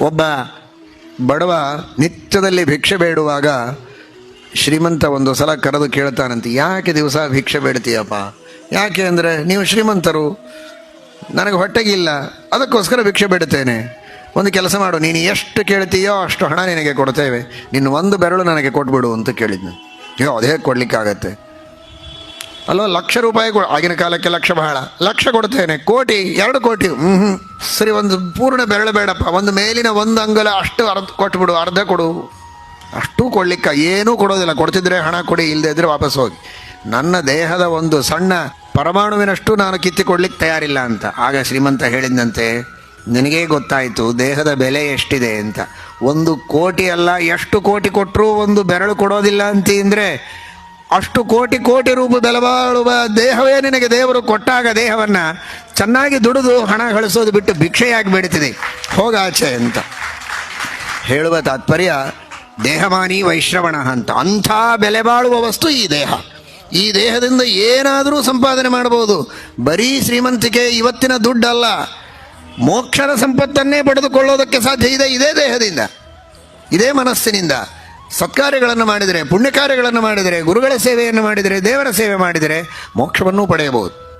ಒಬ್ಬ ಬಡವ ನಿತ್ಯದಲ್ಲಿ ಭಿಕ್ಷೆ ಬೇಡುವಾಗ ಶ್ರೀಮಂತ ಒಂದು ಸಲ ಕರೆದು ಕೇಳ್ತಾನಂತೆ, ಯಾಕೆ ದಿವಸ ಭಿಕ್ಷೆ ಬೇಡ್ತೀಯಪ್ಪ? ಯಾಕೆ ಅಂದರೆ ನೀವು ಶ್ರೀಮಂತರು, ನನಗೆ ಹೊಟ್ಟೆಗಿಲ್ಲ, ಅದಕ್ಕೋಸ್ಕರ ಭಿಕ್ಷೆ ಬೇಡುತ್ತೇನೆ. ಒಂದು ಕೆಲಸ ಮಾಡು, ನೀನು ಎಷ್ಟು ಕೇಳ್ತೀಯೋ ಅಷ್ಟು ಹಣ ನಿನಗೆ ಕೊಡ್ತೇವೆ. ನಿನ್ನ ಒಂದು ಬೆರಳು ನನಗೆ ಕೊಟ್ಬಿಡು ಅಂತ ಕೇಳಿದ್ನು. ಅಯ್ಯೋ ಅದೇ ಕೊಡ್ಲಿಕ್ಕಾಗತ್ತೆ. ಅಲ್ವಾ ಲಕ್ಷ ರೂಪಾಯಿ ಆಗಿನ ಕಾಲಕ್ಕೆ ಲಕ್ಷ ಬಹಳ. ಲಕ್ಷ ಕೊಡ್ತೇನೆ. ಕೋಟಿ, ಎರಡು ಕೋಟಿ. ಹ್ಞೂ ಸರಿ, ಒಂದು ಪೂರ್ಣ ಬೆರಳು ಬೇಡಪ್ಪ. ಒಂದು ಮೇಲಿನ ಒಂದು ಅಂಗಲ ಅಷ್ಟು ಅರ್ಧ ಕೊಟ್ಬಿಡು, ಅರ್ಧ ಕೊಡು. ಅಷ್ಟು ಕೊಡ್ಲಿಕ್ಕ ಏನೂ ಕೊಡೋದಿಲ್ಲ. ಕೊಡ್ತಿದ್ರೆ ಹಣ ಕೊಡಿ ಇಲ್ಲದೆ ಇದ್ರೆ ವಾಪಸ್ ಹೋಗಿ. ನನ್ನ ದೇಹದ ಒಂದು ಸಣ್ಣ ಪರಮಾಣುವಿನಷ್ಟು ನಾನು ಕಿತ್ತಿ ಕೊಡ್ಲಿಕ್ಕೆ ತಯಾರಿಲ್ಲ ಅಂತ. ಆಗ ಶ್ರೀಮಂತ ಹೇಳಿದಂತೆ ನಿನಗೇ ಗೊತ್ತಾಯಿತು, ದೇಹದ ಬೆಲೆ ಎಷ್ಟಿದೆ ಅಂತ. ಒಂದು ಕೋಟಿ ಅಲ್ಲ, ಎಷ್ಟು ಕೋಟಿ ಕೊಟ್ಟರೂ ಒಂದು ಬೆರಳು ಕೊಡೋದಿಲ್ಲ ಅಂತ ಅಂದರೆ ಅಷ್ಟು ಕೋಟಿ ಕೋಟಿ ರೂಪ ಬೆಲಬಾಳುವ ದೇಹವೇ ನಿನಗೆ ದೇವರು ಕೊಟ್ಟಾಗ ದೇಹವನ್ನು ಚೆನ್ನಾಗಿ ದುಡಿದು ಹಣ ಗಳಿಸೋದು ಬಿಟ್ಟು ಭಿಕ್ಷೆಯಾಗಿ ಬೇಡುತ್ತಿದೆ ಹೋಗಾಚೆ ಅಂತ. ಹೇಳುವ ತಾತ್ಪರ್ಯ, ದೇಹಮಾನಿ ವೈಶ್ರವಣ ಅಂತ. ಅಂಥ ಬೆಲೆ ಬಾಳುವ ವಸ್ತು ಈ ದೇಹ. ಈ ದೇಹದಿಂದ ಏನಾದರೂ ಸಂಪಾದನೆ ಮಾಡಬಹುದು. ಬರೀ ಶ್ರೀಮಂತಿಕೆ ಇವತ್ತಿನ ದುಡ್ಡಲ್ಲ. ಮೋಕ್ಷದ ಸಂಪತ್ತನ್ನೇ ಪಡೆದುಕೊಳ್ಳೋದಕ್ಕೆ ಸಾಧ್ಯ ಇದೆ ಇದೇ ದೇಹದಿಂದ. ಇದೇ ಮನಸ್ಸಿನಿಂದ. ಸತ್ಕಾರ್ಯಗಳನ್ನು ಮಾಡಿದರೆ ಪುಣ್ಯ ಕಾರ್ಯಗಳನ್ನು ಮಾಡಿದರೆ ಗುರುಗಳ ಸೇವೆಯನ್ನು ಮಾಡಿದರೆ ದೇವರ ಸೇವೆ ಮಾಡಿದರೆ ಮೋಕ್ಷವನ್ನು ಪಡೆಯಬಹುದು.